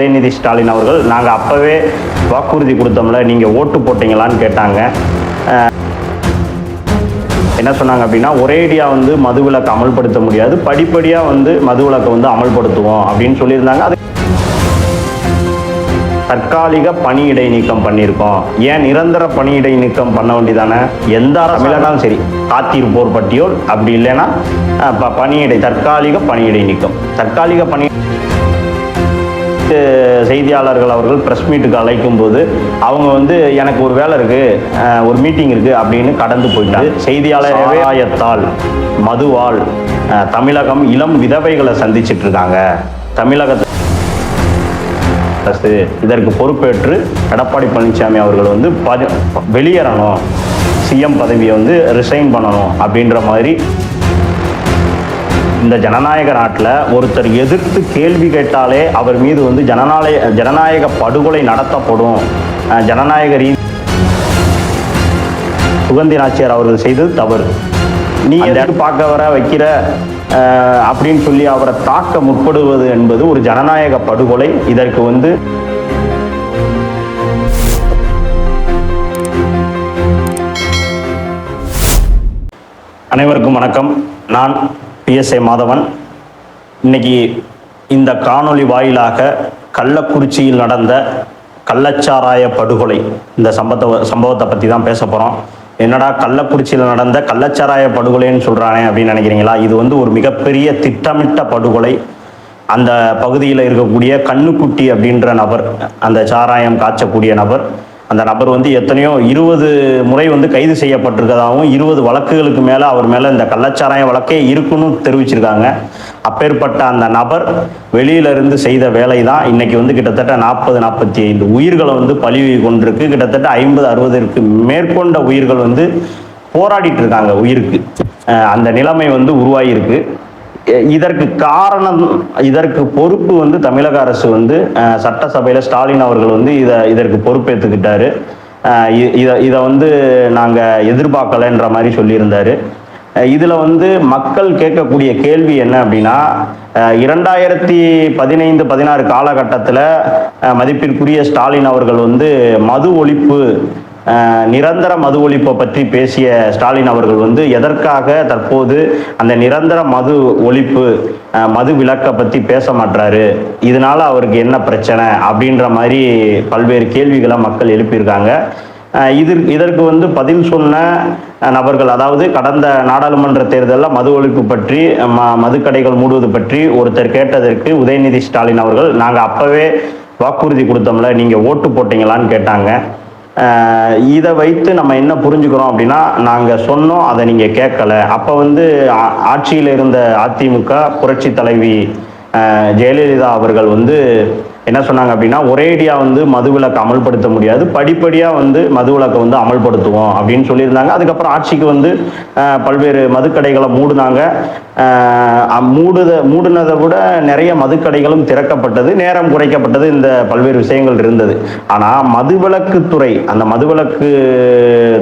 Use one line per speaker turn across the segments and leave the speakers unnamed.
உதயநிதி ஸ்டாலின் அவர்கள் நாங்கள் அப்போவே வாக்குறுதி கொடுத்தோம்ல நீங்கள் ஓட்டு போட்டீங்களான்னு கேட்டாங்க. என்ன சொன்னாங்க அப்படின்னா ஒரேடியாக வந்து மதுவிலக்கு அமல்படுத்த முடியாது படிப்படியாக வந்து மதுவிலக்கை வந்து அமல்படுத்துவோம் அப்படின்னு சொல்லியிருந்தாங்க. அது தற்காலிக பணியிடை நீக்கம் பண்ணியிருக்கோம். ஏன் நிரந்தர பணியிடை நீக்கம் பண்ண வேண்டியதானே? எந்த அரசாலும் சரி காத்திருப்போர் பட்டியல் அப்படி இல்லைன்னா பணியிடை தற்காலிக பணியிடை நீக்கம் தற்காலிக பணி செய்தியாளர்கள் அவர்கள் ப்ரெஸ் மீட்டுக்கு அழைக்கும் போது அவங்க வந்து எனக்கு ஒரு வேலை இருக்கு அஹ், ஒரு மீட்டிங் இருக்கு அப்படின்னு கடந்து போயிட்டாங்க. செய்தியாளர் ஆயத்தால் மதுவால் தமிழகம் இளம் விதவைகளை சந்திச்சிட்டு இருக்காங்க. தமிழகத்தை அரசு இதற்கு பொறுப்பேற்று எடப்பாடி பழனிசாமி அவர்கள் வந்து வெளியேறணும். சிஎம் பதவியை வந்து ரிசைன் பண்ணணும் அப்படின்ற மாதிரி இந்த ஜனநாயக நாட்டில் ஒருத்தர் எதிர்த்து கேள்வி கேட்டாலே அவர் மீது வந்து ஜனநாயக ஜனநாயக படுகொலை நடத்தப்படும். ஜனநாயக ரீ சுகந்தி நாச்சியார் அவர்கள் செய்தது தவறு. நீ எதாவது பார்க்க வர வைக்கிற? அப்படின்னு சொல்லி அவரை தாக்க முற்படுவது என்பது ஒரு ஜனநாயக படுகொலை. இதற்கு வந்து அனைவருக்கும் வணக்கம். நான் பிஎஸ்ஏ மாதவன் இன்னைக்கு இந்த காணொளி வாயிலாக கள்ளக்குறிச்சியில் நடந்த கள்ளச்சாராய படுகொலை இந்த சம்பவத்தை சம்பவத்தை பற்றி தான் பேச போகிறோம் என்னடா கள்ளக்குறிச்சியில் நடந்த கள்ளச்சாராய படுகொலைன்னு சொல்கிறானே அப்படின்னு நினைக்கிறீங்களா? இது வந்து ஒரு மிகப்பெரிய திட்டமிட்ட படுகொலை. அந்த பகுதியில் இருக்கக்கூடிய கண்ணுக்குட்டி அப்படின்ற நபர் அந்த சாராயம் காய்ச்சக்கூடிய நபர் அந்த நபர் வந்து எத்தனையோ இருபது முறை வந்து கைது செய்யப்பட்டிருக்கதாகவும் இருபது வழக்குகளுக்கு மேலே அவர் மேலே இந்த கள்ளச்சாராய வழக்கே இருக்குன்னு தெரிவிச்சிருக்காங்க. அப்பேற்பட்ட அந்த நபர் வெளியிலிருந்து செய்த வேலை தான் இன்றைக்கி வந்து கிட்டத்தட்ட நாற்பது நாற்பத்தி ஐந்து உயிர்களை வந்து பழி கொண்டிருக்கு. கிட்டத்தட்ட ஐம்பது அறுபதற்கு மேற்கொண்ட உயிர்கள் வந்து போராடிட்டு இருக்காங்க உயிருக்கு. அந்த நிலைமை வந்து உருவாகியிருக்கு இதற்கு காரணம் இதற்கு பொறுப்பு வந்து தமிழக அரசு வந்து சட்டசபையில் ஸ்டாலின் அவர்கள் வந்து இதை இதற்கு பொறுப்பேற்றுக்கிட்டாரு இதை இதை வந்து நாங்கள் எதிர்பார்க்கலைன்ற மாதிரி சொல்லியிருந்தாரு. இதில் வந்து மக்கள் கேட்கக்கூடிய கேள்வி என்ன அப்படின்னா இரண்டாயிரத்தி பதினைந்து பதினாறு காலகட்டத்தில் மதிப்பிற்குரிய ஸ்டாலின் அவர்கள் வந்து மது ஒழிப்பு நிரந்தர மது ஒழிப்பை பற்றி பேசிய ஸ்டாலின் அவர்கள் வந்து எதற்காக தற்போது அந்த நிரந்தர மது ஒழிப்பு மது விலக்கை பற்றி பேச மாட்டாரு இதனால அவருக்கு என்ன பிரச்சனை? அப்படின்ற மாதிரி பல்வேறு கேள்விகளை மக்கள் எழுப்பியிருக்காங்க. இது இதற்கு வந்து பதில் சொன்ன நபர்கள் அதாவது கடந்த நாடாளுமன்ற தேர்தலில் மது ஒழிப்பு பற்றி ம மதுக்கடைகள் மூடுவது பற்றி ஒருத்தர் கேட்டதற்கு உதயநிதி ஸ்டாலின் அவர்கள் நாங்கள் அப்போவே வாக்குறுதி கொடுத்தோம்ல நீங்கள் ஓட்டு போட்டீங்களான்னு கேட்டாங்க. இதை வைத்து நம்ம என்ன புரிஞ்சுக்கிறோம் அப்படின்னா நாங்கள் சொன்னோம் அதை நீங்கள் கேட்கல. அப்போ வந்து ஆட்சியில் இருந்த அதிமுக புரட்சி தலைவி ஜெயலலிதா அவர்கள் வந்து என்ன சொன்னாங்க அப்படின்னா ஒரேடியாக வந்து மதுவிலக்கு அமல்படுத்த முடியாது படிப்படியாக வந்து மதுவிலக்கை வந்து அமல்படுத்துவோம் அப்படின்னு சொல்லியிருந்தாங்க. அதுக்கப்புறம் ஆட்சிக்கு வந்து பல்வேறு மதுக்கடைகளை மூடினாங்க. மூடுத மூடினதை விட நிறைய மதுக்கடைகளும் திறக்கப்பட்டது நேரம் குறைக்கப்பட்டது இந்த பல்வேறு விஷயங்கள் இருந்தது. ஆனால் மதுவிலக்குத்துறை அந்த மதுவிலக்கு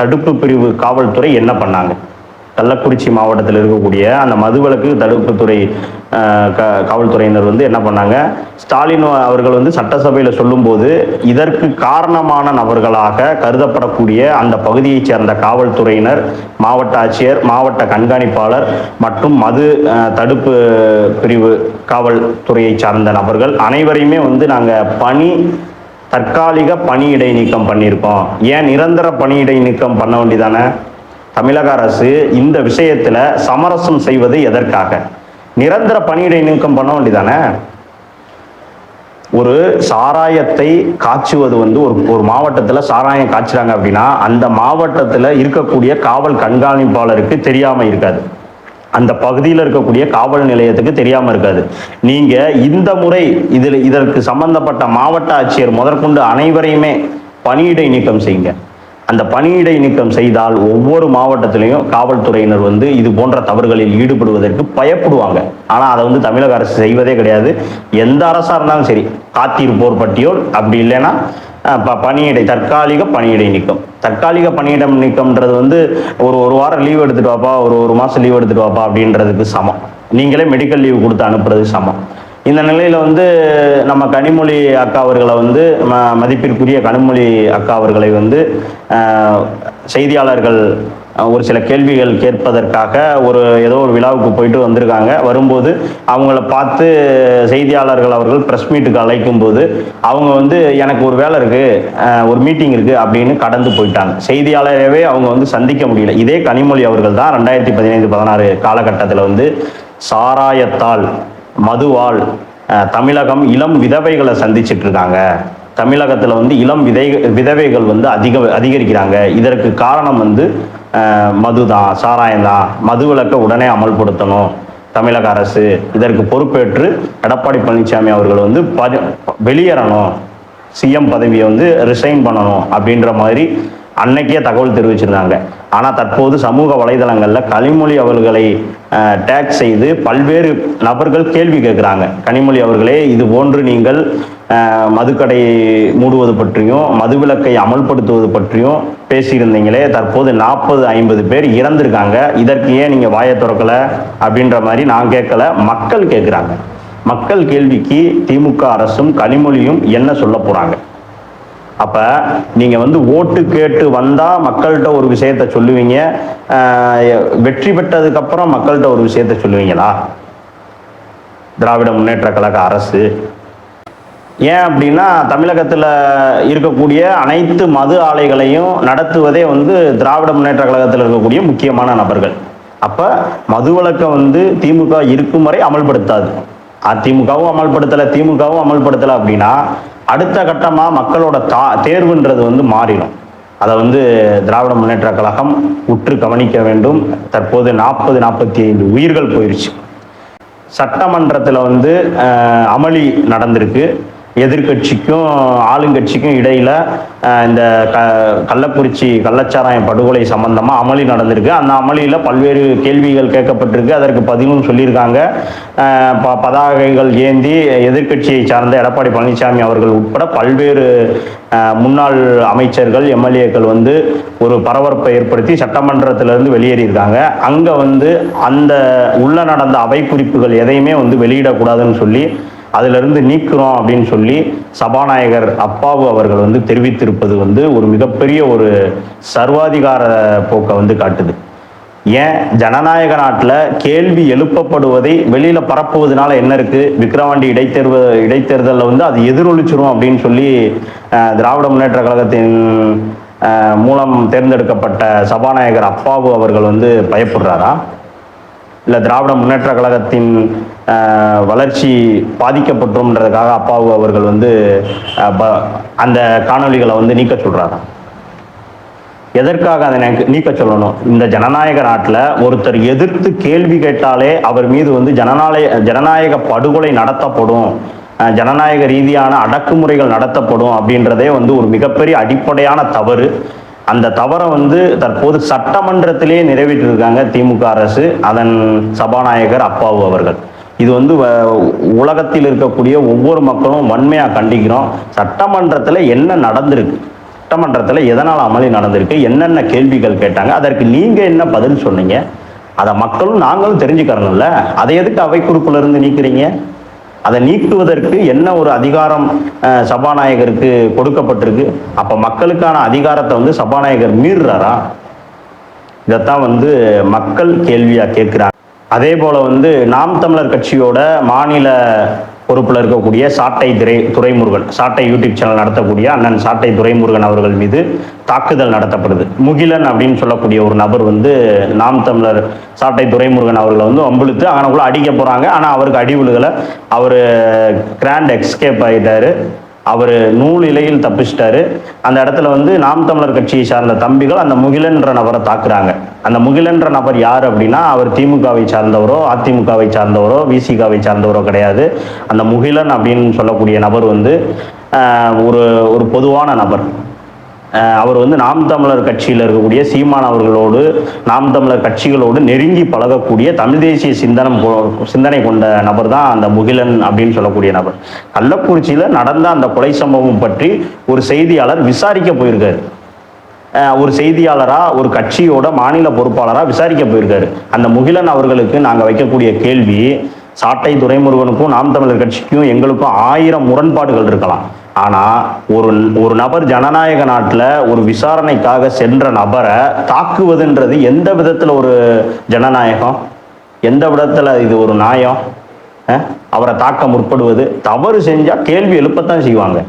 தடுப்பு பிரிவு காவல்துறை என்ன பண்ணாங்க? கள்ளக்குறிச்சி மாவட்டத்தில் இருக்கக்கூடிய அந்த மதுவிலக்கு தடுப்புத்துறை க காவல்துறையினர் வந்து என்ன பண்ணாங்க? ஸ்டாலின் அவர்கள் வந்து சட்டசபையில் சொல்லும்போது இதற்கு காரணமான நபர்களாக கருதப்படக்கூடிய அந்த பகுதியைச் சேர்ந்த காவல்துறையினர் மாவட்ட ஆட்சியர் மாவட்ட கண்காணிப்பாளர் மற்றும் மது தடுப்பு பிரிவு காவல்துறையைச் சார்ந்த நபர்கள் அனைவரையுமே வந்து நாங்கள் பணி தற்காலிக பணியிடை நீக்கம் பண்ணியிருக்கோம். ஏன் நிரந்தர பணியிடை நீக்கம் பண்ண வேண்டியதானே? தமிழக அரசு இந்த விஷயத்துல சமரசம் செய்வது எதற்காக? நிரந்தர பணியிடை நீக்கம் பண்ண வேண்டியதானே? ஒரு சாராயத்தை காய்ச்சுவது வந்து ஒரு ஒரு மாவட்டத்தில் சாராயம் காய்ச்சுறாங்க அப்படின்னா அந்த மாவட்டத்தில் இருக்கக்கூடிய காவல் கண்காணிப்பாளருக்கு தெரியாமல் இருக்காது. அந்த பகுதியில் இருக்கக்கூடிய காவல் நிலையத்துக்கு தெரியாமல் இருக்காது. நீங்கள் இந்த முறை இதில் இதற்கு சம்பந்தப்பட்ட மாவட்ட ஆட்சியர் முதற்கொண்டு அனைவரையுமே பணியிடை நீக்கம் செய்யுங்க. அந்த பணியிடை நீக்கம் செய்தால் ஒவ்வொரு மாவட்டத்திலையும் காவல்துறையினர் வந்து இது போன்ற தவறுகளில் ஈடுபடுவதற்கு பயப்படுவாங்க. ஆனால் அதை வந்து தமிழக அரசு செய்வதே கிடையாது. எந்த அரசாக இருந்தாலும் சரி காத்திருப்போர் பட்டியல் அப்படி இல்லைன்னா ப பணியிடை தற்காலிக பணியிடை நீக்கம். தற்காலிக பணியிடம் நீக்கம்ன்றது வந்து ஒரு ஒரு வாரம் லீவ் எடுத்துட்டு வாப்பா ஒரு ஒரு மாதம் லீவ் எடுத்துட்டு வாப்பா அப்படின்றதுக்கு சமம். நீங்களே மெடிக்கல் லீவ் கொடுத்து அனுப்புறது சமம். இந்த நிலையில் வந்து நம்ம கனிமொழி அக்கா அவர்களை வந்து ம மதிப்பிற்குரிய கனிமொழி அக்கா அவர்களை வந்து செய்தியாளர்கள் ஒரு சில கேள்விகள் கேட்பதற்காக ஒரு ஏதோ ஒரு விழாவுக்கு போயிட்டு வந்திருக்காங்க. வரும்போது அவங்கள பார்த்து செய்தியாளர்கள் அவர்கள் ப்ரெஸ் மீட்டுக்கு அழைக்கும் போது அவங்க வந்து எனக்கு ஒரு வேலை இருக்குது ஒரு மீட்டிங் இருக்குது அப்படின்னு கடந்து போயிட்டாங்க. செய்தியாளரவே அவங்க வந்து சந்திக்க முடியல. இதே கனிமொழி அவர்கள் தான் ரெண்டாயிரத்தி பதினைந்து பதினாறு காலகட்டத்தில் வந்து சாராயத்தால் மதுவால் தமிழகம் இளம் விதவைகளை சந்திச்சுட்டு இருக்காங்க தமிழகத்தில் வந்து இளம் விதை விதவைகள் வந்து அதிக அதிகரிக்கிறாங்க. இதற்கு காரணம் வந்து மது தான் சாராயம் தான் மது விலக்கை உடனே அமல்படுத்தணும். தமிழக அரசு இதற்கு பொறுப்பேற்று எடப்பாடி பழனிசாமி அவர்கள் வந்து வெளியேறணும். சிஎம் பதவியை வந்து ரிசைன் பண்ணணும் அப்படின்ற மாதிரி அன்னைக்கே தகவல் தெரிவிச்சிருந்தாங்க. ஆனால் தற்போது சமூக வலைதளங்களில் கனிமொழி அவர்களை டேக் செய்து பல்வேறு நபர்கள் கேள்வி கேட்குறாங்க கனிமொழி அவர்களே இது போன்று நீங்கள் மதுக்கடை மதுக்கடையை மூடுவது பற்றியும் மதுவிலக்கை அமல்படுத்துவது பற்றியும் பேசியிருந்தீங்களே. தற்போது நாற்பது ஐம்பது பேர் இறந்திருக்காங்க. இதற்கு ஏன் நீங்கள் வாயை திறக்கல? அப்படின்ற மாதிரி நான் கேட்கல. மக்கள் கேட்குறாங்க மக்கள் கேள்விக்கு திமுக அரசும் கனிமொழியும் என்ன சொல்ல போகிறாங்க அப்ப நீங்க வந்து ஓட்டு கேட்டு வந்தா மக்கள்கிட்ட ஒரு விஷயத்த சொல்லுவீங்க. வெற்றி பெற்றதுக்கு அப்புறம் மக்கள்கிட்ட ஒரு விஷயத்த சொல்லுவீங்களா? திராவிட முன்னேற்ற கழக அரசு. ஏன் அப்படின்னா தமிழகத்தில் இருக்கக்கூடிய அனைத்து மது ஆலைகளையும் நடத்துவதே வந்து திராவிட முன்னேற்ற கழகத்தில் இருக்கக்கூடிய முக்கியமான நபர்கள். அப்போ மது வழக்கம் வந்து திமுக இருக்கும் வரை அமல்படுத்தாது. அதிமுகவும் அமல்படுத்தலை திமுகவும் அமல்படுத்தலை அப்படின்னா அடுத்த கட்டமாக மக்களோட தா தேர்வுன்றது வந்து மாறிடும். அதை வந்து திராவிட முன்னேற்ற கழகம் உற்று கவனிக்க வேண்டும். தற்போது நாற்பது நாற்பத்தி ஐந்து உயிர்கள் போயிடுச்சு சட்டமன்றத்தில் வந்து அமளி நடந்திருக்கு. எதிர்க்கட்சிக்கும் ஆளுங்கட்சிக்கும் இடையில இந்த க கள்ளக்குறிச்சி கள்ளச்சாராயம் படுகொலை சம்பந்தமா அமளி நடந்திருக்கு. அந்த அமளியில பல்வேறு கேள்விகள் கேட்கப்பட்டிருக்கு. அதற்கு பதிலும் சொல்லியிருக்காங்க. ப- பதாகைகள் ஏந்தி எதிர்க்கட்சியை சார்ந்த எடப்பாடி பழனிசாமி அவர்கள் உட்பட பல்வேறு முன்னாள் அமைச்சர்கள் எம்எல்ஏக்கள் வந்து ஒரு பரபரப்பை ஏற்படுத்தி சட்டமன்றத்திலிருந்து வெளியேறியிருக்காங்க. அங்கே வந்து அந்த உள்ள நடந்த அவை குறிப்புகள் எதையுமே வந்து வெளியிடக்கூடாதுன்னு சொல்லி அதிலிருந்து நீக்குறோம் அப்படின்னு சொல்லி சபாநாயகர் அப்பாவு அவர்கள் வந்து தெரிவித்திருப்பது வந்து ஒரு மிகப்பெரிய ஒரு சர்வாதிகார போக்கை வந்து காட்டுது. ஏன்? ஜனநாயக நாட்டில் கேள்வி எழுப்பப்படுவதை வெளியில் பரப்புவதனால என்ன இருக்குது விக்கிரவாண்டி இடைத்தேர்வு இடைத்தேர்தலில் வந்து அது எதிரொலிச்சிரும் அப்படின்னு சொல்லி திராவிட முன்னேற்ற கழகத்தின் மூலம் தேர்ந்தெடுக்கப்பட்ட சபாநாயகர் அப்பாவு அவர்கள் வந்து பயப்படுறாரா? இல்லை திராவிட முன்னேற்ற கழகத்தின் வளர்ச்சி பாதிக்கப்பட்டோம்ன்றதுக்காக அப்பாவு அவர்கள் வந்து ப- அந்த காணொளிகளை வந்து நீக்க சொல்கிறாராம் எதற்காக அதை நீக்க- நீக்க சொல்லணும்? இந்த ஜனநாயக நாட்டில் ஒருத்தர் எதிர்த்து கேள்வி கேட்டாலே அவர் மீது வந்து ஜனநாயக ஜனநாயக படுகொலை நடத்தப்படும் ஜனநாயக ரீதியான அடக்குமுறைகள் நடத்தப்படும் அப்படின்றதே வந்து ஒரு மிகப்பெரிய அடிப்படையான தவறு. அந்த தவறை வந்து தற்போது சட்டமன்றத்திலே நிறைவேற்றிருக்காங்க திமுக அரசு அதன் சபாநாயகர் அப்பாவு அவர்கள். இது வந்து வ- உலகத்தில் இருக்கக்கூடிய ஒவ்வொரு மக்களும் வன்மையாக கண்டிக்கிறோம். சட்டமன்றத்தில் என்ன நடந்திருக்கு? சட்டமன்றத்தில் எதனால் அமளி நடந்திருக்கு? என்னென்ன கேள்விகள் கேட்டாங்க? அதற்கு நீங்கள் என்ன பதில் சொன்னீங்க? அதை மக்களும் நாங்களும் தெரிஞ்சுக்கிறோம்ல அதை எதுக்கு அவை நீக்கிறீங்க? அதை நீக்குவதற்கு என்ன ஒரு அதிகாரம் சபாநாயகருக்கு கொடுக்கப்பட்டிருக்கு? அப்போ மக்களுக்கான அதிகாரத்தை வந்து சபாநாயகர் மீறுறாரா? இதைத்தான் வந்து மக்கள் கேள்வியாக கேட்குறாங்க. அதே போல் வந்து நாம் தமிழர் கட்சியோட மாநில பொறுப்பில் இருக்கக்கூடிய சாட்டை துரை துரைமுருகன் சாட்டை யூடியூப் சேனல் நடத்தக்கூடிய அண்ணன் சாட்டை துரைமுருகன் அவர்கள் மீது தாக்குதல் நடத்தப்படுது. முகிலன் அப்படின்னு சொல்லக்கூடிய ஒரு நபர் வந்து நாம் தமிழர் சாட்டை துரைமுருகன் அவர்களை வந்து வம்பிழுத்து அங்கனக்குள்ளே அடிக்க போகிறாங்க ஆனால் அவருக்கு அடி விழுகலை. அவர் கிராண்ட் எக்ஸ்கேப் ஆகிட்டாரு அவர் நூல் இலையில் தப்பிச்சிட்டாரு. அந்த இடத்துல வந்து நாம் தமிழர் கட்சியை சார்ந்த தம்பிகள் அந்த முகிலன்ற நபரை தாக்குறாங்க. அந்த முகிலன்ற நபர் யார் அப்படின்னா அவர் திமுகவை சார்ந்தவரோ அதிமுகவை சார்ந்தவரோ விசிகாவை சார்ந்தவரோ கிடையாது. அந்த முகிலன் அப்படின்னு சொல்லக்கூடிய நபர் வந்து ஒரு ஒரு பொதுவான நபர். அவர் வந்து நாம் தமிழர் கட்சியில் இருக்கக்கூடிய சீமான் அவர்களோடு நாம் தமிழர் கட்சிகளோடு நெருங்கி பழகக்கூடிய தமிழ் தேசிய சிந்தனம் சிந்தனை கொண்ட நபர் தான் அந்த முகிலன் அப்படின்னு சொல்லக்கூடிய நபர். கள்ளக்குறிச்சியில் நடந்த அந்த கொலை சம்பவம் பற்றி ஒரு செய்தியாளர் விசாரிக்க போயிருக்காரு. ஒரு செய்தியாளராக ஒரு கட்சியோட மாநில பொறுப்பாளராக விசாரிக்க போயிருக்காரு. அந்த முகிலன் அவர்களுக்கு நாங்கள் வைக்கக்கூடிய கேள்வி சாட்டை துரைமுருகனுக்கும் நாம் தமிழர் கட்சிக்கும் எங்களுக்கும் ஆயிரம் முரண்பாடுகள் இருக்கலாம். ஆனா ஒரு ஒரு நபர் ஜனநாயக நாட்டில் ஒரு விசாரணைக்காக சென்ற நபரை தாக்குவதுன்றது எந்த விதத்தில் ஒரு ஜனநாயகம்? எந்த விதத்தில் இது ஒரு நியாயம்? அவரை தாக்க முற்படுவது? தவறு செஞ்சா கேள்வி எழுப்பத்தான் செய்வாங்க.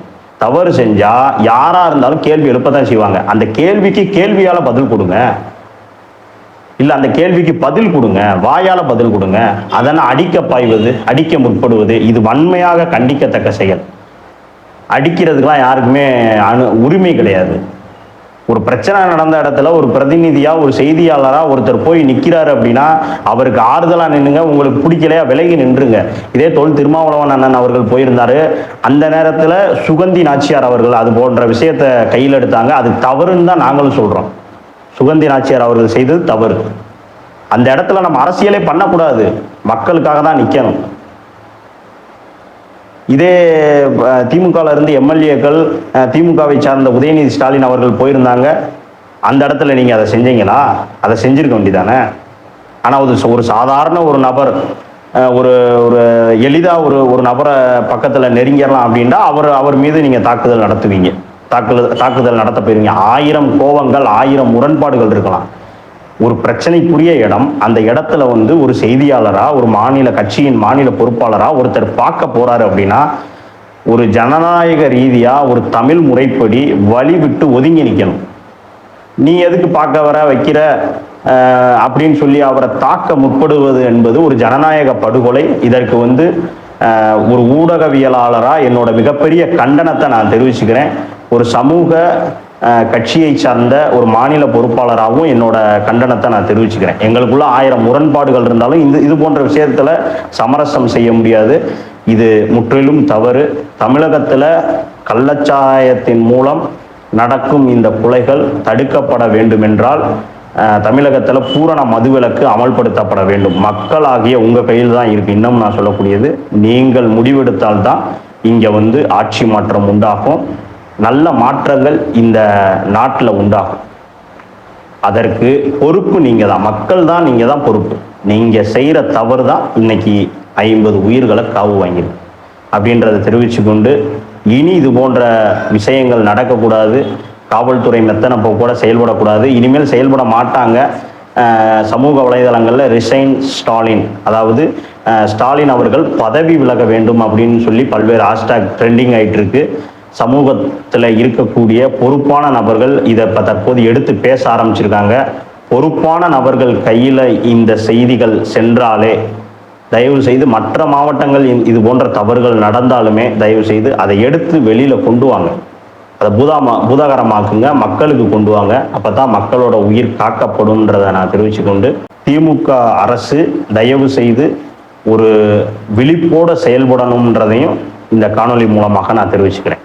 தவறு செஞ்சா யாரா இருந்தாலும் கேள்வி எழுப்பத்தான் செய்வாங்க. அந்த கேள்விக்கு கேள்வியால பதில் கொடுங்க. இல்லை அந்த கேள்விக்கு பதில் கொடுங்க. வாயால் பதில் கொடுங்க. அதனால் அடிக்க பாய்வது அடிக்க முற்படுவது இது வன்மையாக கண்டிக்கத்தக்க செயல். அடிக்கிறதுக்கெலாம் யாருக்குமே அனு உரிமை கிடையாது. ஒரு பிரச்சனை நடந்த இடத்துல ஒரு பிரதிநிதியாக ஒரு செய்தியாளராக ஒருத்தர் போய் நிற்கிறாரு அப்படின்னா அவருக்கு ஆறுதலாக நின்றுங்க உங்களுக்கு பிடிக்கலையா விலகி நின்றுங்க. இதே தொல் திருமாவளவன் அண்ணன் அவர்கள் போயிருந்தார். அந்த நேரத்தில் சுகந்தி நாச்சியார் அவர்கள் அது போன்ற விஷயத்த கையில் எடுத்தாங்க. அது தவறுன்னு தான் நாங்களும் சொல்கிறோம் சுகந்தி நாச்சியார் அவர்கள் செய்தது தவறு. அந்த இடத்துல நம்ம அரசியலே பண்ணக்கூடாது. மக்களுக்காக தான் நிற்கணும் இதே அஹ், இருந்து எம்எல்ஏக்கள் திமுகவை சார்ந்த உதயநிதி ஸ்டாலின் அவர்கள் போயிருந்தாங்க. அந்த இடத்துல நீங்கள் அதை செஞ்சீங்களா? அதை செஞ்சுருக்க வேண்டியதானே? ஆனால் அது ஒரு சாதாரண ஒரு நபர் ஒரு ஒரு எளிதாக ஒரு ஒரு நபரை பக்கத்தில் நெருங்கிடலாம் அப்படின்னா அவர் அவர் மீது நீங்கள் தாக்குதல் நடத்துவீங்க. தாக்குதல் தாக்குதல் நடத்த போயிருவீங்க. ஆயிரம் கோவங்கள் ஆயிரம் முரண்பாடுகள் இருக்கலாம். ஒரு பிரச்சனைக்குரிய இடம். அந்த இடத்துல வந்து ஒரு செய்தியாளரா ஒரு மாநில கட்சியின் மாநில பொறுப்பாளரா ஒருத்தர் பார்க்க போறாரு அப்படின்னா ஒரு ஜனநாயக ரீதியா ஒரு தமிழ் முறைப்படி வழி விட்டு ஒதுங்கி நிற்கணும் நீ எதுக்கு பார்க்க வர வைக்கிற அப்படின்னு சொல்லி அவரை தாக்க முற்படுவது என்பது ஒரு ஜனநாயக படுகொலை. இதற்கு வந்து ஒரு ஊடகவியலாளராக என்னோட மிகப்பெரிய கண்டனத்தை நான் தெரிவிச்சுக்கிறேன். ஒரு சமூக கட்சியை சார்ந்த ஒரு மாநில பொறுப்பாளராகவும் என்னோட கண்டனத்தை நான் தெரிவிச்சுக்கிறேன். எங்களுக்குள்ள ஆயிரம் முரண்பாடுகள் இருந்தாலும் இந்த இது போன்ற விஷயத்துல சமரசம் செய்ய முடியாது. இது முற்றிலும் தவறு. தமிழகத்துல கள்ளச்சாராயத்தின் மூலம் நடக்கும் இந்த கொலைகள் தடுக்கப்பட வேண்டுமென்றால் தமிழகத்தில் பூரண மதுவிலக்கு அமல்படுத்தப்பட வேண்டும். மக்களாகிய உங்கள் கையில் தான் இருக்கு. இன்னும் நான் சொல்லக்கூடியது நீங்கள் முடிவெடுத்தால்தான் இங்கே வந்து ஆட்சி மாற்றம் உண்டாகும். நல்ல மாற்றங்கள் இந்த நாட்டில் உண்டாகும். அதற்கு பொறுப்பு நீங்கள் தான். மக்கள் தான் நீங்கள் தான் பொறுப்பு. நீங்கள் செய்கிற தவறு தான் இன்னைக்கு ஐம்பது உயிர்களை காவு வாங்கிடும் அப்படின்றத தெரிவித்து கொண்டு இனி இது போன்ற விஷயங்கள் நடக்கக்கூடாது. காவல்துறை மெத்தனை இப்போ கூட செயல்படக்கூடாது. இனிமேல் செயல்பட மாட்டாங்க. சமூக வலைதளங்களில் ரிசைன் ஸ்டாலின். அதாவது ஸ்டாலின் அவர்கள் பதவி விலக வேண்டும் அப்படின்னு சொல்லி பல்வேறு ஹாஷ்டாக் ட்ரெண்டிங் ஆகிட்டு இருக்குது சமூகத்தில் இருக்கக்கூடிய பொறுப்பான நபர்கள் இதை இப்போ தற்போது எடுத்து பேச ஆரம்பிச்சிருக்காங்க. பொறுப்பான நபர்கள் கையில் இந்த செய்திகள் சென்றாலே தயவு செய்து மற்ற மாவட்டங்கள் இது போன்ற தவறுகள் நடந்தாலுமே தயவு செய்து அதை எடுத்து வெளியில் கொண்டு வாங்க. அதை பூதாமா பூதாகரமாக்குங்க மக்களுக்கு கொண்டு வாங்க. அப்பதான் மக்களோட உயிர் காக்கப்படும்ன்றதை நான் தெரிவிச்சு கொண்டு திமுக அரசு தயவு செய்து ஒரு விழிப்போட செயல்படணுன்றதையும் இந்த காணொளி மூலமாக நான் தெரிவிச்சுக்கிறேன்.